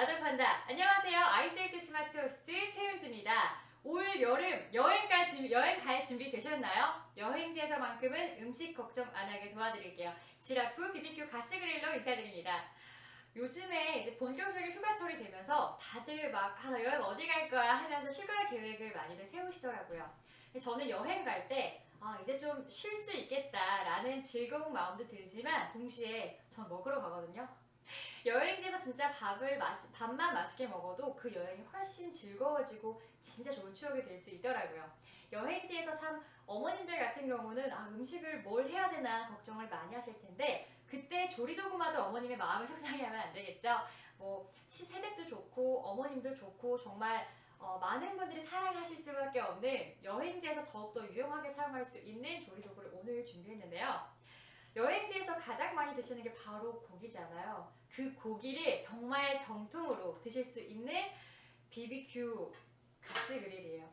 나도 판다. 안녕하세요. 아이셀트 스마트 호스트 최윤주입니다. 올 여름 여행 갈 준비, 여행 갈 준비 되셨나요? 여행지에서만큼은 음식 걱정 안 하게 도와드릴게요. 지라프 BBQ 가스 그릴로 인사드립니다. 요즘에 이제 본격적인 휴가철이 되면서 다들 막 아, 나 여행 어디 갈 거야 하면서 휴가 계획을 많이들 세우시더라고요. 저는 여행 갈때 아, 이제 좀 쉴 수 있겠다라는 즐거운 마음도 들지만 동시에 전 먹으러 가거든요. 여행지에서 진짜 밥을 마시, 밥만 맛있게 먹어도 그 여행이 훨씬 즐거워지고 진짜 좋은 추억이 될 수 있더라고요. 여행지에서 참 어머님들 같은 경우는 아, 음식을 뭘 해야 되나 걱정을 많이 하실 텐데 그때 조리도구마저 어머님의 마음을 속상해 하면 안 되겠죠. 뭐 시- 세댁도 좋고 어머님도 좋고 정말 어, 많은 분들이 사랑하실 수밖에 없는 여행지에서 더욱더 유용하게 사용할 수 있는 조리도구를 오늘 준비했는데요. 여행지에서 가장 많이 드시는 게 바로 고기잖아요. 그 고기를 정말 정통으로 드실 수 있는 BBQ 가스 그릴이에요.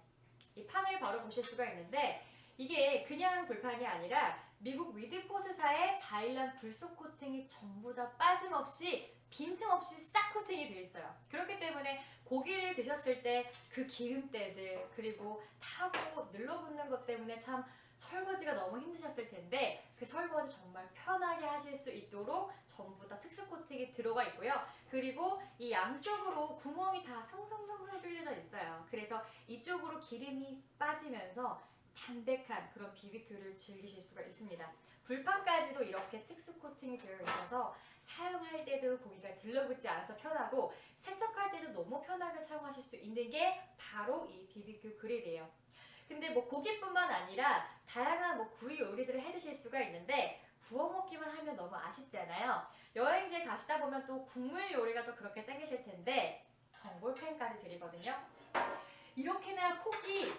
이 판을 바로 보실 수가 있는데 이게 그냥 불판이 아니라 미국 위드포스사의 자일란 불속 코팅이 전부 다 빠짐없이 빈틈없이 싹 코팅이 되어 있어요. 그렇기 때문에 고기를 드셨을 때 그 기름때들 그리고 타고 늘러붙는 것 때문에 참 설거지가 너무 힘드셨을 텐데 그 설거지 정말 편하게 하실 수 있도록 전부 다 특수 코팅이 들어가 있고요. 그리고 이 양쪽으로 구멍이 다 성성성성 뚫려져 있어요. 그래서 이쪽으로 기름이 빠지면서 담백한 그런 BBQ를 즐기실 수가 있습니다. 불판까지도 이렇게 특수 코팅이 되어 있어서 사용할 때도 고기가 들러붙지 않아서 편하고 세척할 때도 너무 편하게 사용하실 수 있는 게 바로 이 BBQ 그릴이에요. 근데 뭐 고기뿐만 아니라 다양한 뭐 구이 요리들을 해 드실 수가 있는데 구워 먹기만 하면 너무 아쉽잖아요. 여행지에 가시다 보면 또 국물 요리가 또 그렇게 땡기실 텐데 전골팬까지 드리거든요. 이렇게나 폭이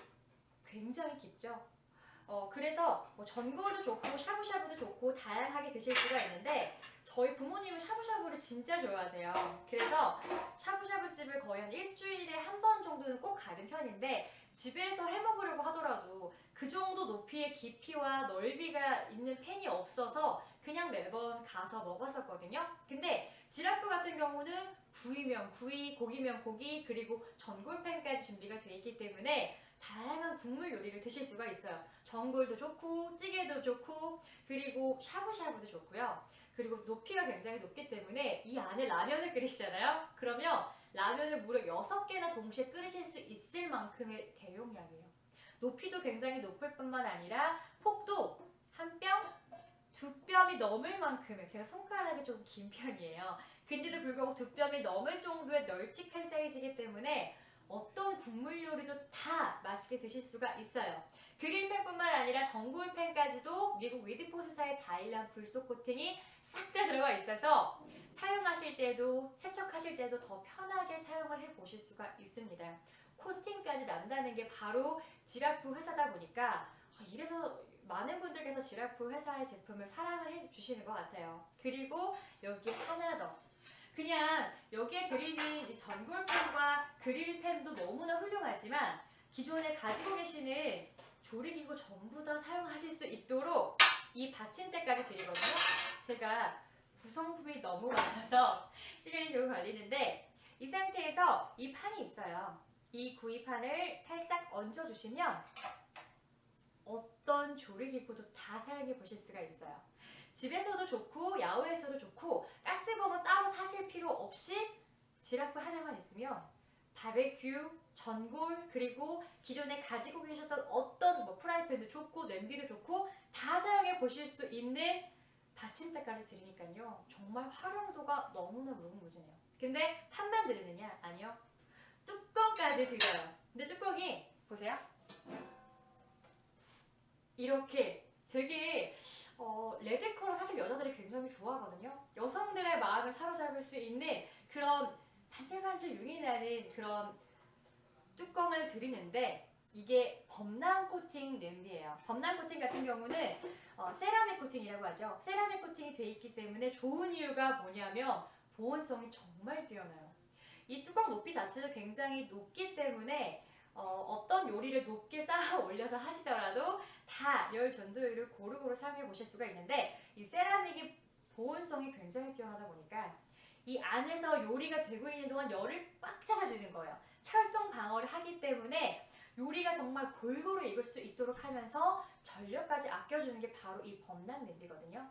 굉장히 깊죠. 어, 그래서 뭐 전골도 좋고 샤브샤브도 좋고 다양하게 드실 수가 있는데 저희 부모님은 샤브샤브를 진짜 좋아하세요. 그래서 샤브샤브 집을 거의 한 일주일에 한 번 정도는 꼭 가는 편인데 집에서 해 먹으려고 하더라도 그 정도 높이의 깊이와 넓이가 있는 팬이 없어서 그냥 매번 가서 먹었었거든요. 근데 지라프 같은 경우는 구이면 구이, 고기면 고기, 그리고 전골팬까지 준비가 돼 있기 때문에 다양한 국물 요리를 드실 수가 있어요. 전골도 좋고 찌개도 좋고 그리고 샤브샤브도 좋고요. 그리고 높이가 굉장히 높기 때문에 이 안에 라면을 끓이시잖아요. 그러면 라면을 무려 6개나 동시에 끓이실 수 있을 만큼의 대용량이에요. 높이도 굉장히 높을 뿐만 아니라 폭도 한 뼘, 두 뼘이 넘을 만큼의 제가 손가락이 좀 긴 편이에요. 근데도 불구하고 두 뼘이 넘을 정도의 널찍한 사이즈이기 때문에 어떤 국물 요리도 다 맛있게 드실 수가 있어요. 그릴팬뿐만 아니라 전골팬까지도 미국 위드포스사의 자일란 불속 코팅이 싹 다 들어가 있어서 사용하실 때도 세척하실 때도 더 편하게 사용을 해 보실 수가 있습니다. 코팅까지 난다는 게 바로 지라프 회사다 보니까 아, 이래서 많은 분들께서 지라프 회사의 제품을 사랑을 해 주시는 것 같아요. 그리고 여기에 하나 더. 그냥 여기에 드리는 이 전골팬과 그릴팬도 너무나 훌륭하지만 기존에 가지고 계시는 조리기구 전부 다 사용하실 수 있도록 이 받침대까지 드리거든요. 제가 구성품이 너무 많아서 시간이 조금 걸리는데 이 상태에서 이 판이 있어요. 이 구이판을 살짝 얹어주시면 어떤 조리기구도 다 사용해 보실 수가 있어요. 집에서도 좋고 야외에서도 좋고 가스버너 따로 사실 필요 없이 지라프 하나만 있으면 바베큐, 전골 그리고 기존에 가지고 계셨던 어떤 뭐 프라이팬도 좋고 냄비도 좋고 다 사용해 보실 수 있는 받침대까지 드리니까요 정말 활용도가 너무나 무궁무진해요. 근데 판만 드리느냐? 아니요. 뚜껑까지 드려요. 근데 뚜껑이 보세요. 이렇게 되게 어, 레드 컬러 사실 여자들이 굉장히 좋아하거든요. 여성들의 마음을 사로잡을 수 있는 그런 반질반질 윤이 나는 그런 뚜껑을 드리는데 이게 범람 코팅 냄비예요. 범람 코팅 같은 경우는 어, 세라믹 코팅이라고 하죠. 세라믹 코팅이 돼 있기 때문에 좋은 이유가 뭐냐면 보온성이 정말 뛰어나요. 이 뚜껑 높이 자체도 굉장히 높기 때문에 어, 떤 요리를 높게 쌓아 올려서 하시더라도 다 열 전도율을 고루고루 사용해 보실 수가 있는데 이 세라믹이 보온성이 굉장히 뛰어나다 보니까 이 안에서 요리가 되고 있는 동안 열을 꽉 잡아주는 거예요. 철통 방어를 하기 때문에 요리가 정말 골고루 익을 수 있도록 하면서 전력까지 아껴주는 게 바로 이 범람 냄비거든요.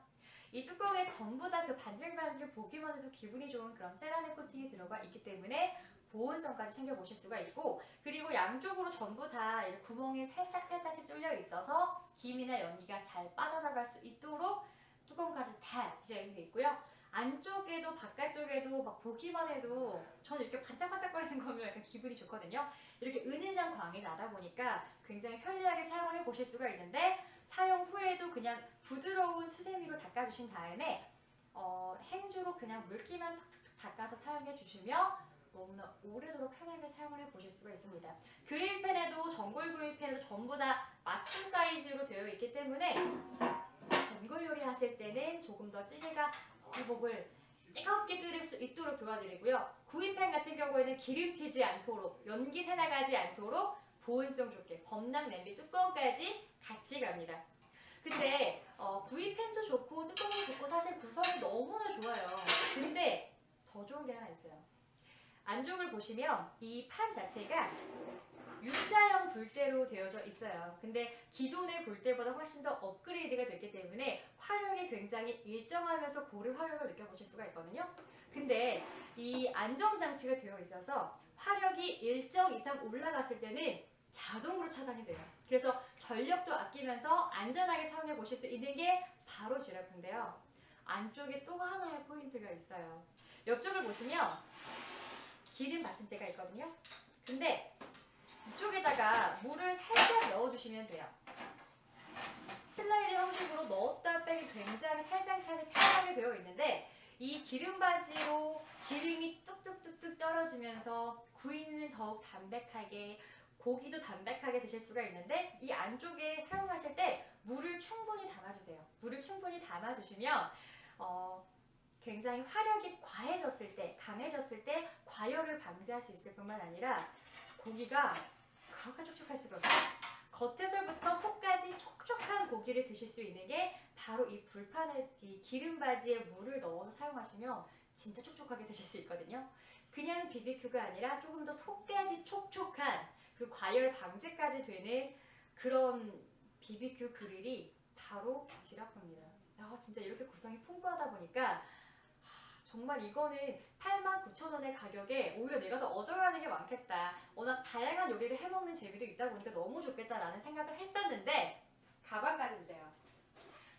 이 뚜껑에 전부 다 그 반질반질 보기만 해도 기분이 좋은 그런 세라믹 코팅이 들어가 있기 때문에 보온성까지 챙겨보실 수가 있고 그리고 양쪽으로 전부 다 구멍이 살짝 살짝씩 뚫려 있어서 김이나 연기가 잘 빠져나갈 수 있도록 뚜껑까지 다 디자인이 되어 있고요. 안쪽에도 바깥쪽에도 막 보기만 해도 저는 이렇게 반짝반짝거리는 거면 약간 기분이 좋거든요. 이렇게 은은한 광이 나다 보니까 굉장히 편리하게 사용해 보실 수가 있는데 사용 후에도 그냥 부드러운 수세미로 닦아주신 다음에 어, 행주로 그냥 물기만 톡톡톡 닦아서 사용해 주시면 너무나 오래도록 편하게 사용을 해 보실 수가 있습니다. 그릴팬에도 전골 구이팬에도 전부 다 맞춤 사이즈로 되어 있기 때문에 전골 요리 하실 때는 조금 더 찌개가 보글보글 뜨겁게 끓일 수 있도록 도와드리고요. 구이팬 같은 경우에는 기름 튀지 않도록 연기 새 나가지 않도록 보온성 좋게 범람 냄비 뚜껑까지 같이 갑니다. 근데 어, 구이팬도 좋고 뚜껑도 좋고 사실 구성이 너무나 좋아요. 근데 더 좋은 게 하나 있어요. 안쪽을 보시면 이 판 자체가 U자형 불대로 되어져 있어요. 근데 기존의 불대보다 훨씬 더 업그레이드가 됐기 때문에 화력이 굉장히 일정하면서 고른 화력을 느껴보실 수가 있거든요. 근데 이 안정장치가 되어 있어서 화력이 일정 이상 올라갔을 때는 자동으로 차단이 돼요. 그래서 전력도 아끼면서 안전하게 사용해 보실 수 있는 게 바로 지라프인데요. 안쪽에 또 하나의 포인트가 있어요. 옆쪽을 보시면 기름 받침대가 있거든요. 근데 이쪽에다가 물을 살짝 넣어주시면 돼요. 슬라이드 형식으로 넣었다 빼기 굉장히 탈장차게 편하게 되어 있는데 이 기름 바지로 기름이 뚝뚝뚝뚝 떨어지면서 구이는 더욱 담백하게 고기도 담백하게 드실 수가 있는데 이 안쪽에 사용하실 때 물을 충분히 담아주세요. 물을 충분히 담아주시면 어, 굉장히 화력이 과해졌을 때, 강해졌을 때 과열을 방지할 수 있을 뿐만 아니라 고기가 그렇게 촉촉할 수가 없어요. 겉에서부터 속까지 촉촉한 고기를 드실 수 있는 게 바로 이 불판에 이 기름 바지에 물을 넣어서 사용하시면 진짜 촉촉하게 드실 수 있거든요. 그냥 BBQ가 아니라 조금 더 속까지 촉촉한 그 과열 방지까지 되는 그런 BBQ 그릴이 바로 지라프입니다. 아, 진짜 이렇게 구성이 풍부하다 보니까 정말 이거는 89,000원의 가격에 오히려 내가 더 얻어가는 게 많겠다. 워낙 다양한 요리를 해먹는 재미도 있다 보니까 너무 좋겠다라는 생각을 했었는데 가방까지 드려요.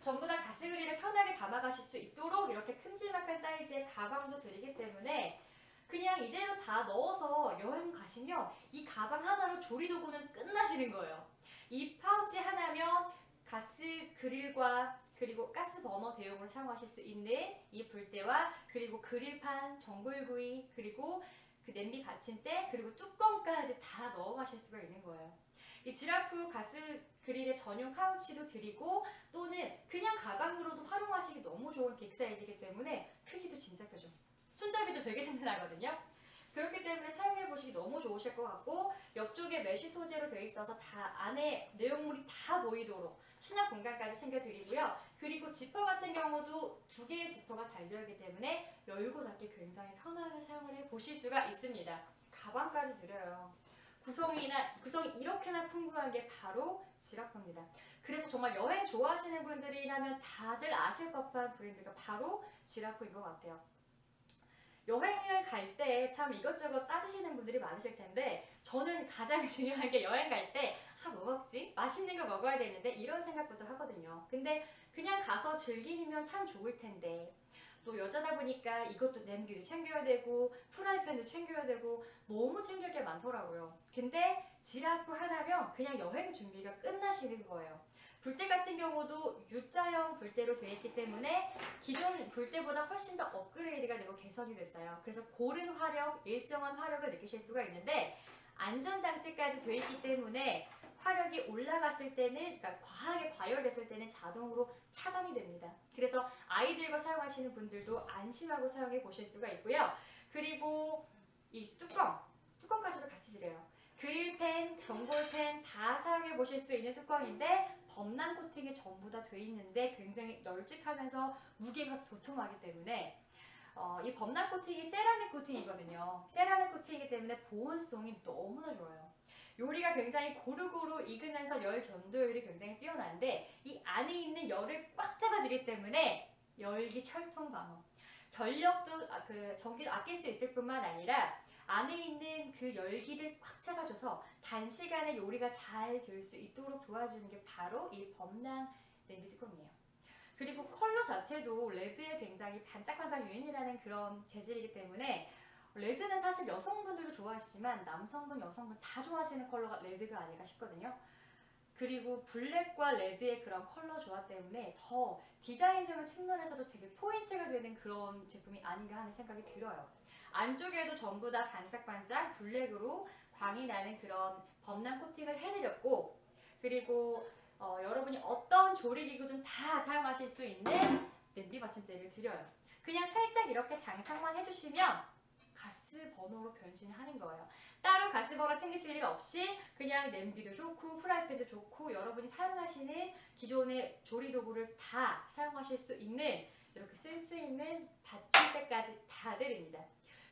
전부 다 가스그릴을 편하게 담아가실 수 있도록 이렇게 큼지막한 사이즈의 가방도 드리기 때문에 그냥 이대로 다 넣어서 여행 가시면 이 가방 하나로 조리도구는 끝나시는 거예요. 이 파우치 하나면 가스 그릴과 그리고 가스 버너 대용으로 사용하실 수 있는 이 불대와 그리고 그릴판, 전골구이, 그리고 그 냄비 받침대, 그리고 뚜껑까지 다 넣어 가실 수가 있는 거예요. 이 지라프 가스 그릴의 전용 파우치도 드리고 또는 그냥 가방으로도 활용하시기 너무 좋은 빅 사이즈이기 때문에 크기도 진짜 크죠. 손잡이도 되게 튼튼하거든요. 그렇기 때문에 사용해 보시기 너무 좋으실 것 같고 옆쪽에 메쉬 소재로 되어 있어서 다 안에 내용물이 다 보이도록 수납 공간까지 챙겨드리고요. 그리고 지퍼 같은 경우도 두 개의 지퍼가 달려있기 때문에 열고 닫기 굉장히 편하게 사용을 해 보실 수가 있습니다. 가방까지 드려요. 구성이나 구성이 이렇게나 풍부한 게 바로 지라프입니다. 그래서 정말 여행 좋아하시는 분들이라면 다들 아실 법한 브랜드가 바로 지라프인 것 같아요. 여행을 갈 때 참 이것저것 따지시는 분들이 많으실 텐데 저는 가장 중요한 게 여행 갈 때 아, 뭐 먹지? 맛있는 거 먹어야 되는데 이런 생각부터 하거든요. 근데 그냥 가서 즐기면 참 좋을 텐데 또 여자다 보니까 이것도 냄비도 챙겨야 되고 프라이팬도 챙겨야 되고 너무 챙길 게 많더라고요. 근데 지라프 하나면 그냥 여행 준비가 끝나시는 거예요. 불대 같은 경우도 U자형 불대로 되어 있기 때문에 기존 불대보다 훨씬 더 업그레이드가 되고 개선이 됐어요. 그래서 고른 화력, 일정한 화력을 느끼실 수가 있는데 안전장치까지 되어 있기 때문에 화력이 올라갔을 때는, 그러니까 과하게 과열됐을 때는 자동으로 차단이 됩니다. 그래서 아이들과 사용하시는 분들도 안심하고 사용해 보실 수가 있고요. 그리고 이 뚜껑, 뚜껑까지도 같이 드려요. 그릴팬, 전골팬 다 사용해 보실 수 있는 뚜껑인데 범람 코팅이 전부 다 돼 있는데 굉장히 널찍하면서 무게가 도톰하기 때문에 어, 이 범람 코팅이 세라믹 코팅이거든요. 세라믹 코팅이기 때문에 보온성이 너무나 좋아요. 요리가 굉장히 고루고루 익으면서 열 전도율이 굉장히 뛰어난데 이 안에 있는 열을 꽉 잡아주기 때문에 열기 철통 방어. 전력도 아, 그 전기도 아낄 수 있을 뿐만 아니라 안에 있는 그 열기를 꽉 잡아줘서 단시간에 요리가 잘 될 수 있도록 도와주는 게 바로 이 범랑 냄비 뚜껑이에요. 그리고 컬러 자체도 레드에 굉장히 반짝반짝 유인이라는 그런 재질이기 때문에 레드는 사실 여성분들도 좋아하시지만 남성분, 여성분 다 좋아하시는 컬러가 레드가 아닐까 싶거든요. 그리고 블랙과 레드의 그런 컬러 조화 때문에 더 디자인적인 측면에서도 되게 포인트가 되는 그런 제품이 아닌가 하는 생각이 들어요. 안쪽에도 전부 다 반짝반짝 블랙으로 광이 나는 그런 범람 코팅을 해드렸고 그리고 어, 여러분이 어떤 조리기구든 다 사용하실 수 있는 냄비 받침대를 드려요. 그냥 살짝 이렇게 장착만 해주시면 버너로 변신하는 거예요. 따로 가스 버너 챙기실 일 없이 그냥 냄비도 좋고 프라이팬도 좋고 여러분이 사용하시는 기존의 조리 도구를 다 사용하실 수 있는 이렇게 쓸수 있는 받침대까지 다 드립니다.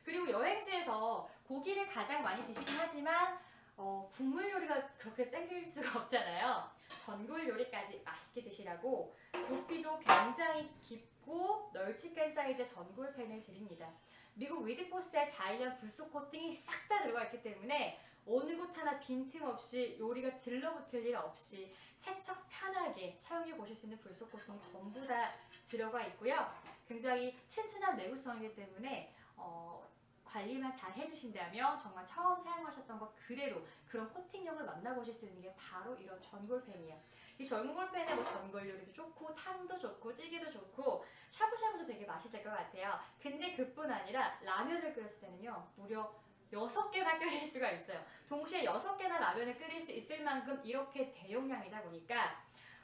그리고 여행지에서 고기를 가장 많이 드시긴 하지만 어, 국물 요리가 그렇게 땡길 수가 없잖아요. 전골 요리까지 맛있게 드시라고 부피도 굉장히 깊고 널찍한 사이즈의 전골 팬을 드립니다. 미국 위드포스의 자이언 불속 코팅이 싹 다 들어가 있기 때문에 어느 곳 하나 빈틈없이 요리가 들러붙을 일 없이 세척 편하게 사용해 보실 수 있는 불속 코팅 전부 다 들어가 있고요. 굉장히 튼튼한 내구성이기 때문에 어, 관리만 잘 해주신다면 정말 처음 사용하셨던 것 그대로 그런 코팅력을 만나보실 수 있는 게 바로 이런 전골 팬이에요. 이 전골 팬에 뭐 전골 요리도 좋고 탕도 좋고 찌개도 좋고 샤브샤브도 되게 맛있을 것 같아요. 근데 그뿐 아니라 라면을 끓였을 때는요 무려 6개나 끓일 수가 있어요. 동시에 6개나 라면을 끓일 수 있을 만큼 이렇게 대용량이다 보니까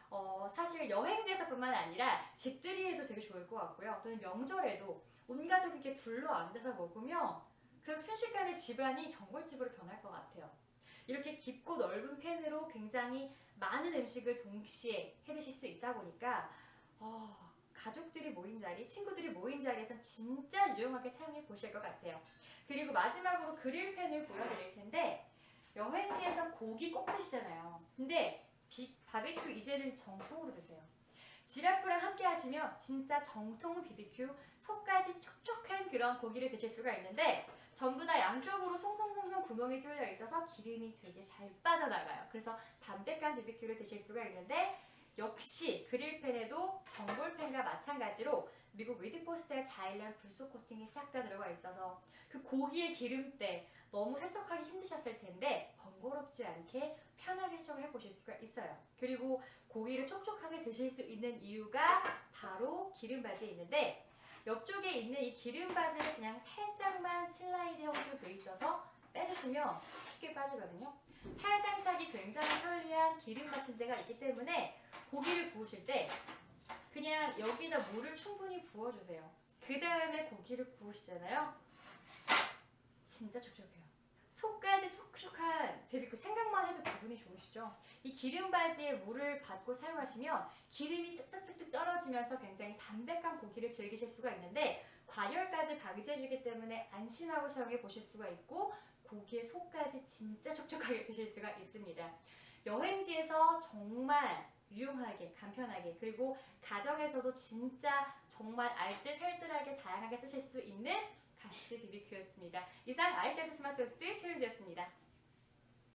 어, 사실 여행지에서뿐만 아니라 집들이에도 되게 좋을 것 같고요. 또는 명절에도 온 가족이 이렇게 둘러 앉아서 먹으면 그 순식간에 집안이 전골집으로 변할 것 같아요. 이렇게 깊고 넓은 팬으로 굉장히 많은 음식을 동시에 해 드실 수 있다 보니까 어, 가족들이 모인 자리, 친구들이 모인 자리에서 진짜 유용하게 사용해 보실 것 같아요. 그리고 마지막으로 그릴팬을 보여드릴 텐데 여행지에서 고기 꼭 드시잖아요. 근데 비, 바베큐 이제는 정통으로 드세요. 지라프랑 함께 하시면 진짜 정통 BBQ 속까지 촉촉한 그런 고기를 드실 수가 있는데 전부 다 양쪽으로 송송송송 구멍이 뚫려 있어서 기름이 되게 잘 빠져나가요. 그래서 담백한 BBQ를 드실 수가 있는데 역시 그릴팬에도 전골팬과 마찬가지로 미국 위드포스트의 자일란 불속 코팅이 싹 다 들어가 있어서 그 고기의 기름때 너무 세척하기 힘드셨을 텐데 번거롭지 않게 편하게 세척을 해보실 수가 있어요. 그리고 고기를 촉촉하게 드실 수 있는 이유가 바로 기름바지에 있는데 옆쪽에 있는 이 기름바지를 그냥 살짝만 슬라이드 형식으로 돼 있어서 빼주시면 쉽게 빠지거든요. 탈장착이 굉장히 편리한 기름 받침대가 있기 때문에 고기를 구우실 때 그냥 여기다 물을 충분히 부어주세요. 그 다음에 고기를 구우시잖아요. 진짜 촉촉해요. 속까지 촉촉한 베비큐 생각만 해도 기분이 좋으시죠? 이 기름 바지에 물을 받고 사용하시면 기름이 뚝뚝뚝뚝 떨어지면서 굉장히 담백한 고기를 즐기실 수가 있는데 과열까지 방지해주기 때문에 안심하고 사용해 보실 수가 있고 고기의 속까지 진짜 촉촉하게 드실 수가 있습니다. 여행지에서 정말 유용하게 간편하게 그리고 가정에서도 진짜 정말 알뜰살뜰하게 다양하게 쓰실 수 있는 가스 BBQ였습니다. 이상 아이세드 스마트 호스트 최윤지였습니다.